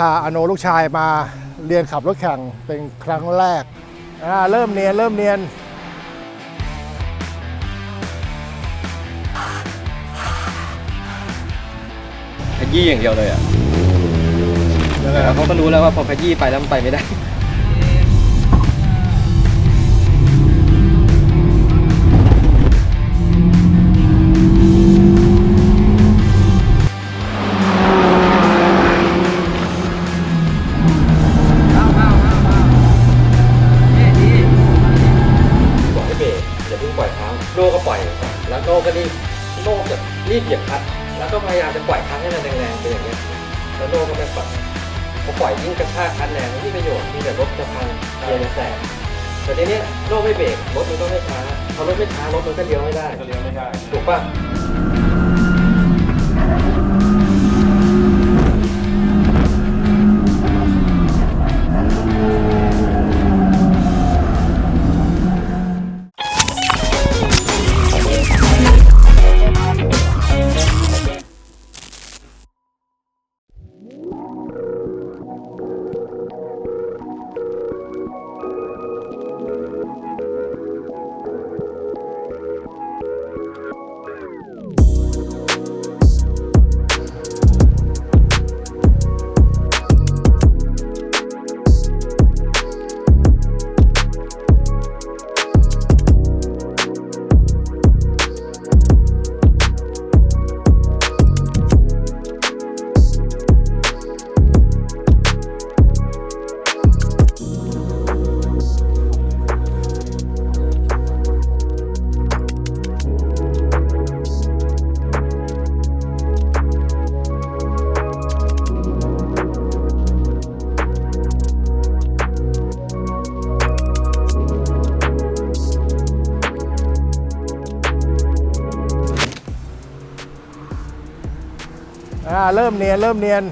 พาอโนลูกชายมาเรียนขับรถแข่งเป็นครั้งแรกอ่าเริ่มเนียน เริ่มเนียน ขยี้อย่างเดียวเลยอะแต่เขาก็รู้แล้วว่าพอขยี้ไปแล้วมันไปไม่ได้ ทีเนี้ยโน่ไม่เบรกรถมันก็ไม่ช้าพอรถไม่ช้ารถมันก็เลี้ยวไม่ได้ก็เลี้ยงไม่ได้ถูกป่ะ เริ่มเนียนเริ่มเนียน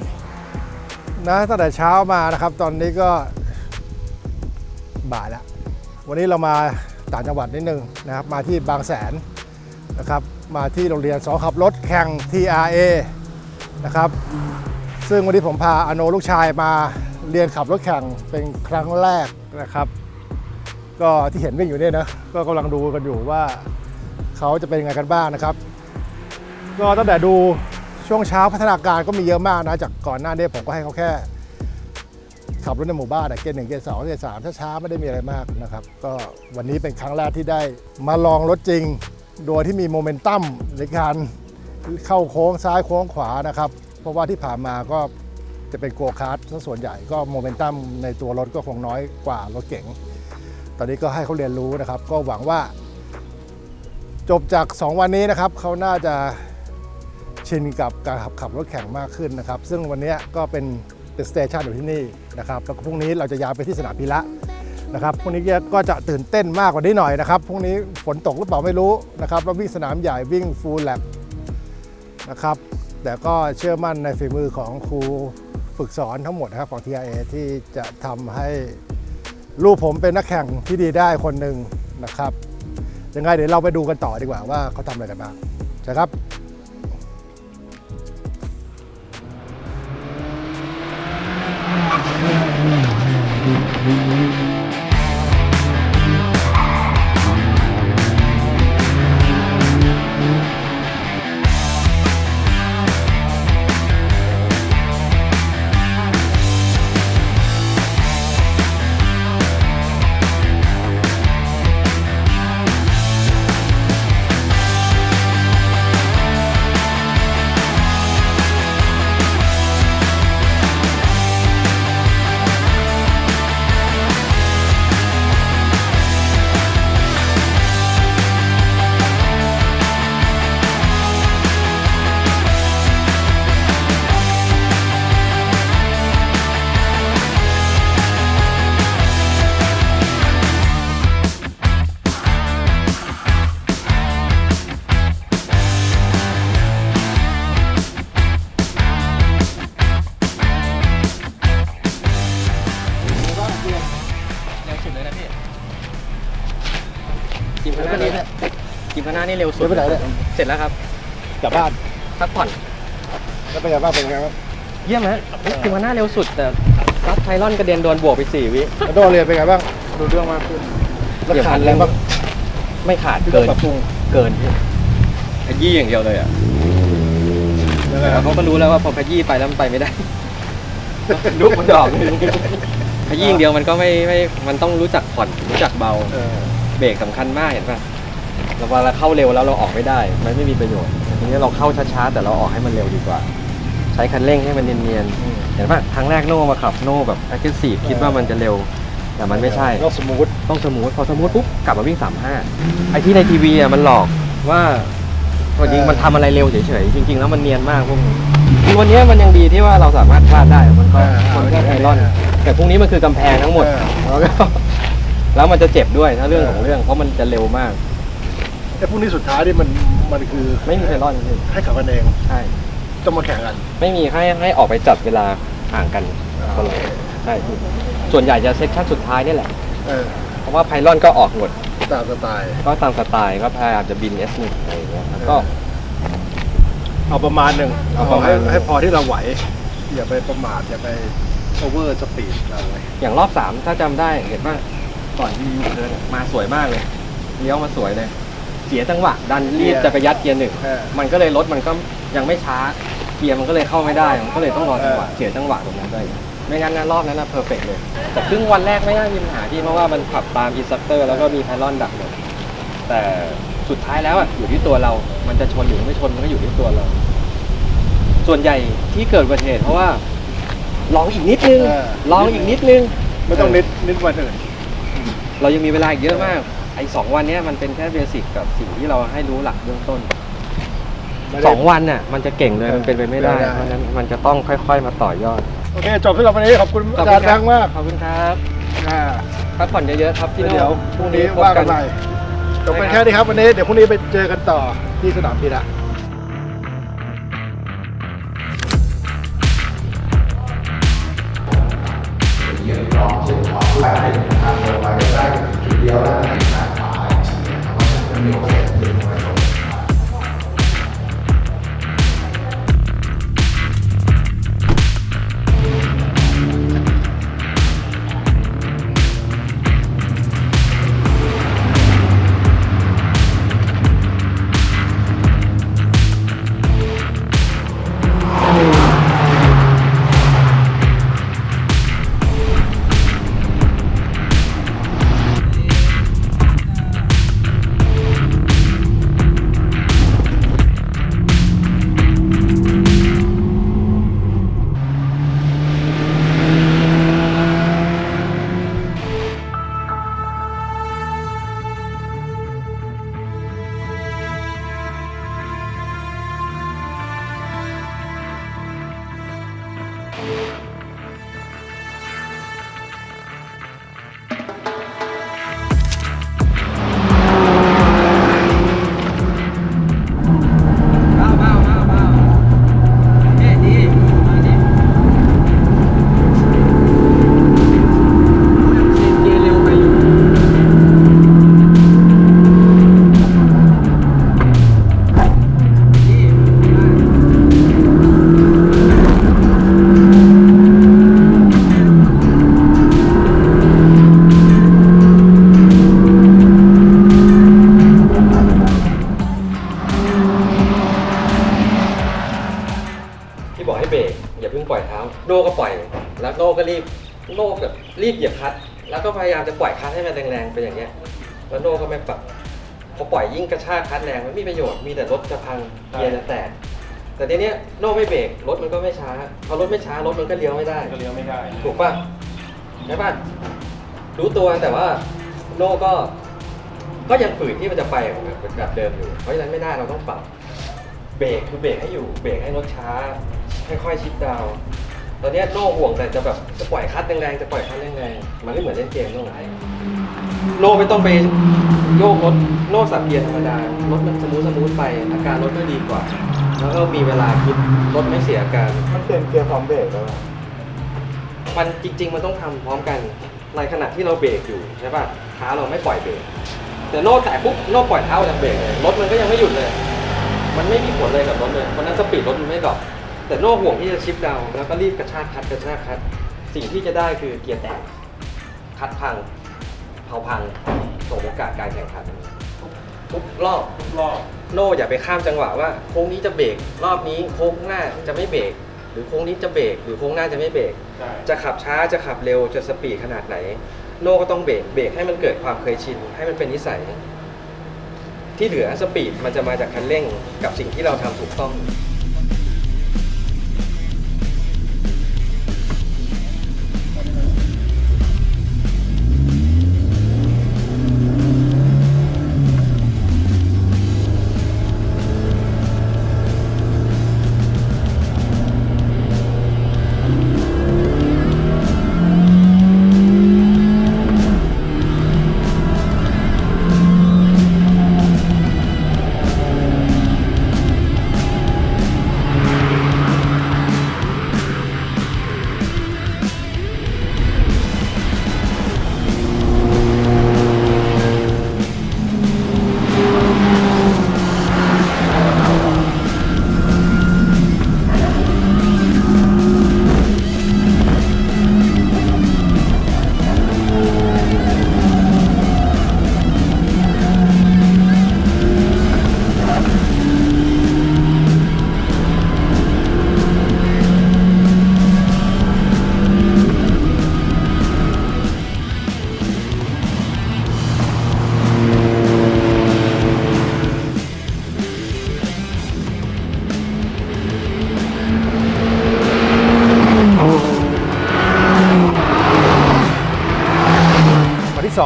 นะตั้งแต่เช้ามานะครับ ตอนนี้ก็บ่ายแล้ววันนี้เรามาต่างจังหวัดนิดนึงนะครับ มาที่บางแสนนะครับ มาที่โรงเรียนสอนขับรถแข่ง TRA นะครับ ซึ่งวันนี้ผมพาอโนลูกชายมาเรียนขับรถแข่งเป็นครั้งแรกนะครับ ก็ที่เห็นวิ่งอยู่เนี่ยนะก็กำลังดูกันอยู่ว่าเขาจะเป็นยังไงกันบ้างนะครับ ก็ตั้งแต่ดู ช่วงเช้าพัฒนาการก็มีเยอะมากนะ จากก่อนหน้านี้ผมก็ให้เขาแค่ ขับรถในหมู่บ้านอเกณฑ์หนึ่งเกณฑ์สองเกณฑ์สามช้าๆไม่ได้มีอะไรมากนะครับ ก็วันนี้เป็นครั้งแรกที่ได้มาลองรถจริง โดยที่มีโมเมนตัมในการเข้าโค้งซ้ายโค้งขวานะครับ เพราะว่าที่ผ่านมาก็จะเป็นโกคาร์ทซะส่วนใหญ่ก็โมเมนตัมในตัวรถก็คงน้อยกว่ารถเก๋ง ตอนนี้ก็ให้เขาเรียนรู้นะครับ ก็หวังว่า จบจาก 2 วันนี้นะครับเขาน่าจะ ชินกับการขับขับรถแข่งมากขึ้นนะครับ ซึ่งวันนี้ก็เป็นเป็นสเตชันอยู่ที่นี่นะครับแล้วก็พรุ่งนี้เราจะย้ายไปที่สนามพีระนะครับพรุ่งนี้ก็จะตื่นเต้นมากกว่านี้หน่อยนะครับพรุ่งนี้ฝนตกหรือเปล่าไม่รู้นะครับแล้ววิ่งสนามใหญ่วิ่งฟูลแลบนะครับแต่ก็เชื่อมั่นในฝีมือของครูฝึกสอนทั้งหมดนะครับของ TIA ที่จะทำให้ลูกผมเป็นนักแข่งที่ดีได้คนหนึ่งนะครับยังไงเดี๋ยวเราไปดูกันต่อดีกว่าว่าเขาทำอะไรกันบ้างใช่ครับ ดเดี๋ยวไปไหนเนี่ยเสร็จแล้วครับกลับบ้านพักผ่อนแล้วเป็นไงบ้างเป็นไงบ้างเยี่ยมฮะคือมาหน้าเร็วสุดแต่รัดไพลอนกระเด็นโดนบวกไปสี่วิแล้วโดนเรียนเป็นไงบ้างดูเรื่องมากขึ้นแล้วขาดอะไรบ้างไม่ขาดที่ต้เกิองนปรับปรุงเกินพี่ขยี้อย่างเดียวเลยอะยังไงคแล้รัวบเขาก็รู้แล้วว่าพอขยี้ไปแล้วมันไปไม่ได้ลูกมันจะออกขยี้อย่างเดียวมันก็ไม่ไม่มันต้องรู้จักผ่อนรู้จักเบาเออเบรกสำคัญมากเห็นป่ะ เราเวลาเข้าเร็วแล้วเราออกไม่ได้ มันไม่มีประโยชน์ทีนี้เราเข้าช้าๆแต่เราออกให้มันเร็วดีกว่า ใช้คันเร่งให้มันเนียนอืมๆเห็นป่ะครั้งแรกโน่มาขับโน่แบบ aggressive คิดว่ามันจะเร็ว แต่มันไม่ใช่ ต้องสมูทต้องสมูทพอสมูทปุ๊บกลับมาวิ่ง35ไอ้ที่ในทีวีอะมันหลอกว่าวันจริงมันทำอะไรเร็วเฉยๆจริง ๆ แล้วมันเนียนมากพวกนี้คือวันนี้มันยังดีที่ว่าเราสามารถพลาดได้มันก็มันก็ไอรอน แต่พรุ่งนี้มันคือกำแพงทั้งหมดแล้วก็แล้วมันจะเจ็บด้วยถ้าเรื่องของเรื่องเพราะมันจะเร็วมาก ไอ้พวกนี้สุดท้ายนี่มันมันคือไม่มีไพลอนพี่ให้ขับกันเองใช่ ต้องมาแข่งกันไม่มีให้ให้ออกไปจัดเวลาห่างกันคนละใช่พี่ส่วนใหญ่จะเซ็กชั่นสุดท้ายนี่แหละ เออเพราะว่าไพลอนก็ออกหมด ตามสไตล์ก็ตามสไตล์ก็พยายามจะบิน S1 อะไรอย่างเงี้ยแล้วก็ เอาประมาณหนึ่งเอาประมาณให้หนึ่ง ให้พอที่เราไหว อย่าไปประมาทอย่าไปโอเวอร์สปีดเราไว้อย่างรอบสามถ้าจำได้เห็นว่าก่อนที่ยูเทิร์นอะมาสวยมากเลยเลี้ยวมาสวยเลยเสียจังหวะดันรีบจะไปยัดเกียร์หนึ่งเออ มันก็เลยรถมันก็ยังไม่ช้าเกียร์มันก็เลยเข้าไม่ได้มันก็เลยต้องรอจังหวะเออเสียจังหวะตรงนั้นด้วยไม่งั้นนะรอบนั้นนะเพอร์เฟกเลย แต่ครึ่งวันแรกไม่น่ามีปัญหาที่เพราะว่ามันขับตามอินสตรัคเตอร์แล้วก็มีไพลอนดักเลยแต่สุดท้ายแล้วอะอยู่ที่ตัวเรา มันจะชนหรือไม่ชนมันก็อยู่ที่ตัวเรา ส่วนใหญ่ที่เกิดอุบัติเหตุเพราะว่าลองอีกนิดนึงเออ ลองอีกนิดนึง ไม่ต้องนิดนิดวันอื่น เรายังมีเวลาอีกเยอะมาก ไอ้สองวันเนี้ยมันเป็นแค่เบสิกกับสิ่งที่เราให้รู้หลักเบื้องต้นไม่ได้ สองวันน่ะมันจะเก่งเลยเออมันเป็นไปไม่ได้ไม่ได้ เพราะฉะนั้นมันจะต้องค่อย ๆ มาต่อยอดโอเคจบสำหรับวันนี้ขอบคุณอาจารย์แบงค์มากขอบคุณครับอ่าพักผ่อนเยอะๆครับพี่โน่เดี๋ยวพรุ่งนี้ว่ากันใหม่จบเป็นแค่นี้ครับวันนี้เดี๋ยวพรุ่งนี้ไปเจอกันต่อที่สนามพีระเ比较大的一个板块下面完全ายามจะปล่อยคลัตช์ให้มันแรงๆไปอย่างเงี้ยแล้วโน่ก็ไม่ปรับพอปล่อยยิ่งกระชากคลัตช์แรงมันไม่มีประโยชน์มีแต่รถจะพังเกียร์จะแตกแต่ทีเนี้ยโน่ไม่เบรกรถมันก็ไม่ช้าพอรถไม่ช้ารถมันก็เลี้ยวไม่ได้ ก็เลี้ยวไม่ได้ ถูกป่ะใช่ป่ะรู้ตัวแต่ว่าโน่ก็ ก็ยังฝืนที่มันจะไปแบบแบบเดิมอยู่ เพราะฉะนั้นไม่ได้เราต้องปรับเบรกคือเบรกให้อยู่เบรกให้รถช้าค่อยๆชิดดาวน์ ตอนเนี้ยโน่ห่วงแต่จะแบบจะปล่อยคัดแรงๆจะปล่อยคัดแรงๆมันไม่เหมือนเล่นเกมโน่โน่ไม่ต้องไปโยกรถโน่สับเกียร์ธรรมดารถมันสมูทสมูทไปอาการรถก็ดีกว่า แล้วก็มีเวลาคิดรถไม่เสียอาการ มันเปลี่ยนเกียร์พร้อมเบรกแล้วอะมันจริง ๆ มันต้องทำพร้อมกันในขณะที่เราเบรกอยู่ใช่ป่ะเท้าเราไม่ปล่อยเบรกแต่โน่แตะปุ๊บโน่ปล่อยเท้าจากเบรกเลยรถมันก็ยังไม่หยุดเลย มันไม่มีผลเลยกับรถเลยเพราะฉะนั้นสปีดรถมันไม่ดรอป แต่แต่โน่ห่วงที่จะชิปดาวน์แล้วก็รีบกระชากคัดกระชากคัด สิ่งที่จะได้คือเกียร์แตก คัดพัง เผาพังส่งโอกาสการแข่งขันทุกรอบทุกรอบโน่อย่าไปข้ามจังหวะว่าโค้งนี้จะเบรกรอบนี้โค้งหน้าจะไม่เบรกหรือโค้งนี้จะเบรกหรือโค้งหน้าจะไม่เบรกใช่จะขับช้าจะขับเร็วจะสปีดขนาดไหน โน่ก็ต้องเบรกเบรกให้มันเกิดความเคยชินให้มันเป็นนิสัย ที่เหลือสปีดมันจะมาจากคันเร่งกับสิ่งที่เราทำถูกต้อง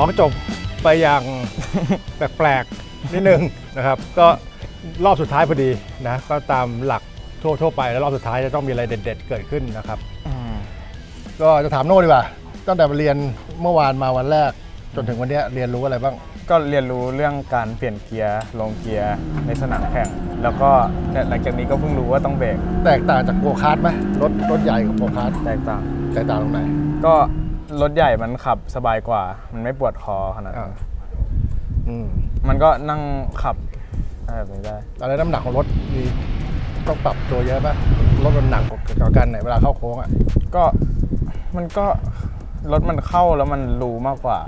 2 จบไปอย่าง แปลกๆ นิดนึงนะครับ ก็รอบสุดท้ายพอดีนะ ก็ตามหลักทั่วทั่วไปแล้วรอบสุดท้ายจะต้องมีอะไรเด็ด ๆ เกิดขึ้นนะครับก็จะถามโน่ดีกว่า ตั้งแต่มาเรียนเมื่อวานมาวันแรก จนถึงวันเนี้ยเรียนรู้อะไรบ้าง ก็เรียนรู้เรื่องการเปลี่ยนเกียร์ลงเกียร์ในสนามแข่ง แล้วก็เนี่ยหลังจากนี้ก็เพิ่งรู้ว่าต้องเบรกแตกต่างจากโกคาร์ทไหมรถรถใหญ่กับโกคาร์ทแตกต่าง แตกต่างตรงไหนก็ รถใหญ่มันขับสบายกว่า มันไม่ปวดคอขนาดอ่านั้นอืมมันก็นั่งขับอะไรแบบนี้ได้อะไรน้ำหนักของรถมีต้องปรับตัวเยอะป่ะรถมันหนักกว่ากันไหนเวลาเข้าโค้งอะก็มันก็รถมันเข้าแล้วมันรู้มากกว่า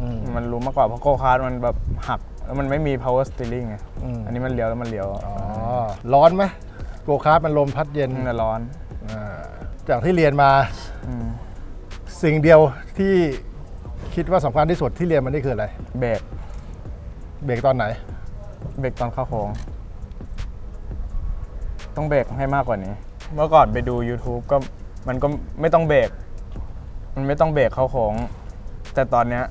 อืม มันรู้มากกว่าเพราะโกคาร์ทมันแบบหัก แล้วมันไม่มี power steering ไงอืม อันนี้มันเลี้ยวแล้วมันเลี้ยวอ๋อร้อนไหมโกคาร์ทมันลมพัดเย็นมันจะร้อน อ่าจากที่เรียนมาอืม สิ่งเดียวที่คิดว่าสำคัญที่สุดที่เรียนมานี่คืออะไร เบรกเบรกตอนไหน เบรกตอนเข้าโค้ง ต้องเบรกให้มากกว่านี้ เมื่อก่อนไปดู YouTube ก็มันก็ไม่ต้องเบรกมันไม่ต้องเบรกเข้าโค้ง แต่ตอนเนี้ย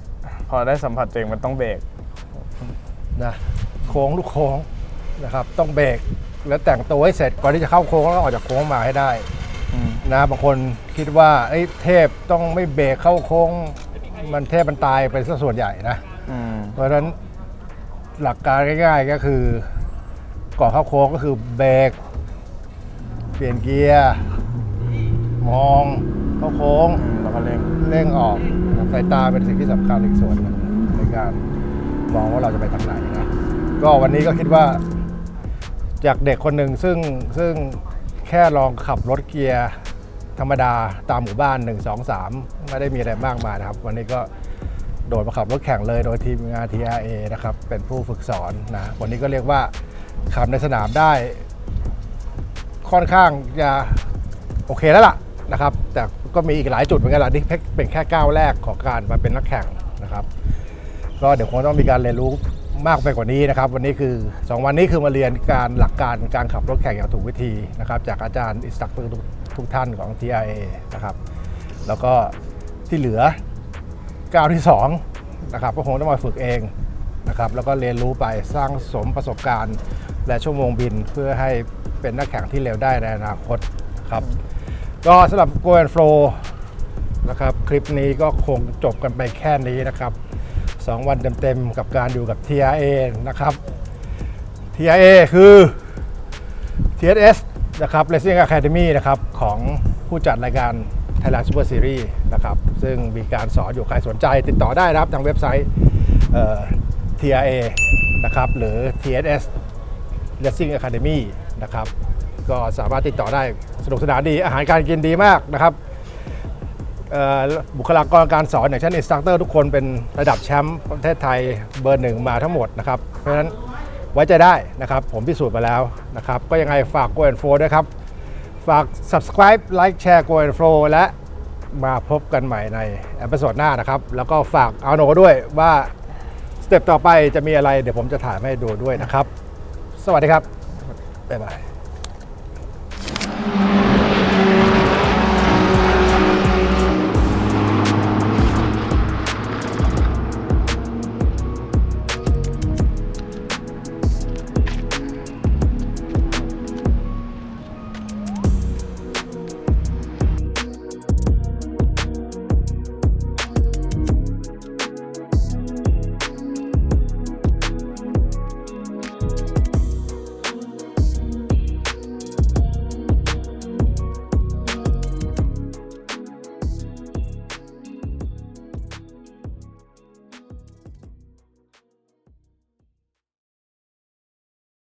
พอได้สัมผัสตัวเองมันต้องเบรกนะโค้งลูกโค้งนะครับ ต้องเบรกแล้วแต่งตัวให้เสร็จก่อนที่จะเข้าโค้งแล้วออกจากโค้งมาให้ได้อืม นะบางคนคิดว่าไอ้ยเทพต้องไม่เบรกเข้าโค้ง มันเทพมันตายไปซะส่วนใหญ่นะ อืมเพราะฉะนั้นหลักการง่ายๆก็คือ ก่อนเข้าโค้งก็คือเบรกเปลี่ยนเกียร์มองเข้าโค้ง อืมแล้วก็เร่งเร่งออกสายตาเป็นสิ่งที่สำคัญอีกส่วนหนึ่งในการมองว่าเราจะไปทางไหนนะก็วันนี้ก็คิดว่า จากเด็กคนหนึ่งซึ่งซึ่งแค่ลองขับรถเกียร์ ธรรมดาตามหมู่บ้าน 1 2 3 ไม่ได้มีอะไรมากมายนะครับ วันนี้ก็โดดมาขับรถแข่งเลยโดยทีมงาน TRA นะครับเป็นผู้ฝึกสอนนะวันนี้ก็เรียกว่าขับในสนามได้ ค่อนข้างจะโอเคแล้วล่ะนะครับ แต่ก็มีอีกหลายจุดเหมือนกันล่ะนี่เป็นแค่ก้าวแรกของการมาเป็นนักแข่งนะครับก็เดี๋ยวคงต้องมีการเรียนรู้มากไปกว่านี้นะครับ วันนี้คือ 2 วันนี้คือมาเรียนการหลักการการขับรถแข่งอย่างถูกวิธีนะครับ จากอาจารย์อิสตักเตอร์ ทุกท่านของ TIA นะครับ แล้วก็ที่เหลือก้าวที่2นะครับก็คงต้องมาฝึกเองนะครับ แล้วก็เรียนรู้ไปสร้างสมประสบการณ์ และชั่วโมงบินเพื่อให้เป็นนักแข่งที่เร็วได้ในอนาคตครับก็สำหรับ Go and Flow นะครับคลิปนี้ก็คงจบกันไปแค่นี้นะครับ 2 วันเต็มๆกับการอยู่กับ TRA นะครับ TRA คือ TSS นะครับ Racing Academy นะครับของผู้จัดรายการ Thailand Super Series นะครับซึ่งมีการสอนอยู่ใครสนใจติดต่อได้นะครับ ทางเว็บไซต์ TRA นะครับหรือ TSS Racing Academy นะครับก็สามารถติดต่อได้สนุกสนานดีอาหารการกินดีมากนะครับบุคลากรการสอนอย่างเช่นอินสตัคเตอร์ทุกคนเป็นระดับแชมป์ประเทศไทยเบอร์หนึ่งมาทั้งหมดนะครับ เพราะฉะนั้น ไว้ใจได้นะครับ ผมพิสูจน์มาแล้วนะครับ ก็ยังไงฝาก Go and Flow ด้วยครับ ฝาก subscribe like share Go and Flow และมาพบกันใหม่ในเอพิโซดหน้านะครับ แล้วก็ฝากเอาโนด้วยว่าสเต็ปต่อไปจะมีอะไร เดี๋ยวผมจะถ่ายให้ดูด้วยนะครับ สวัสดีครับ บ๊ายบาย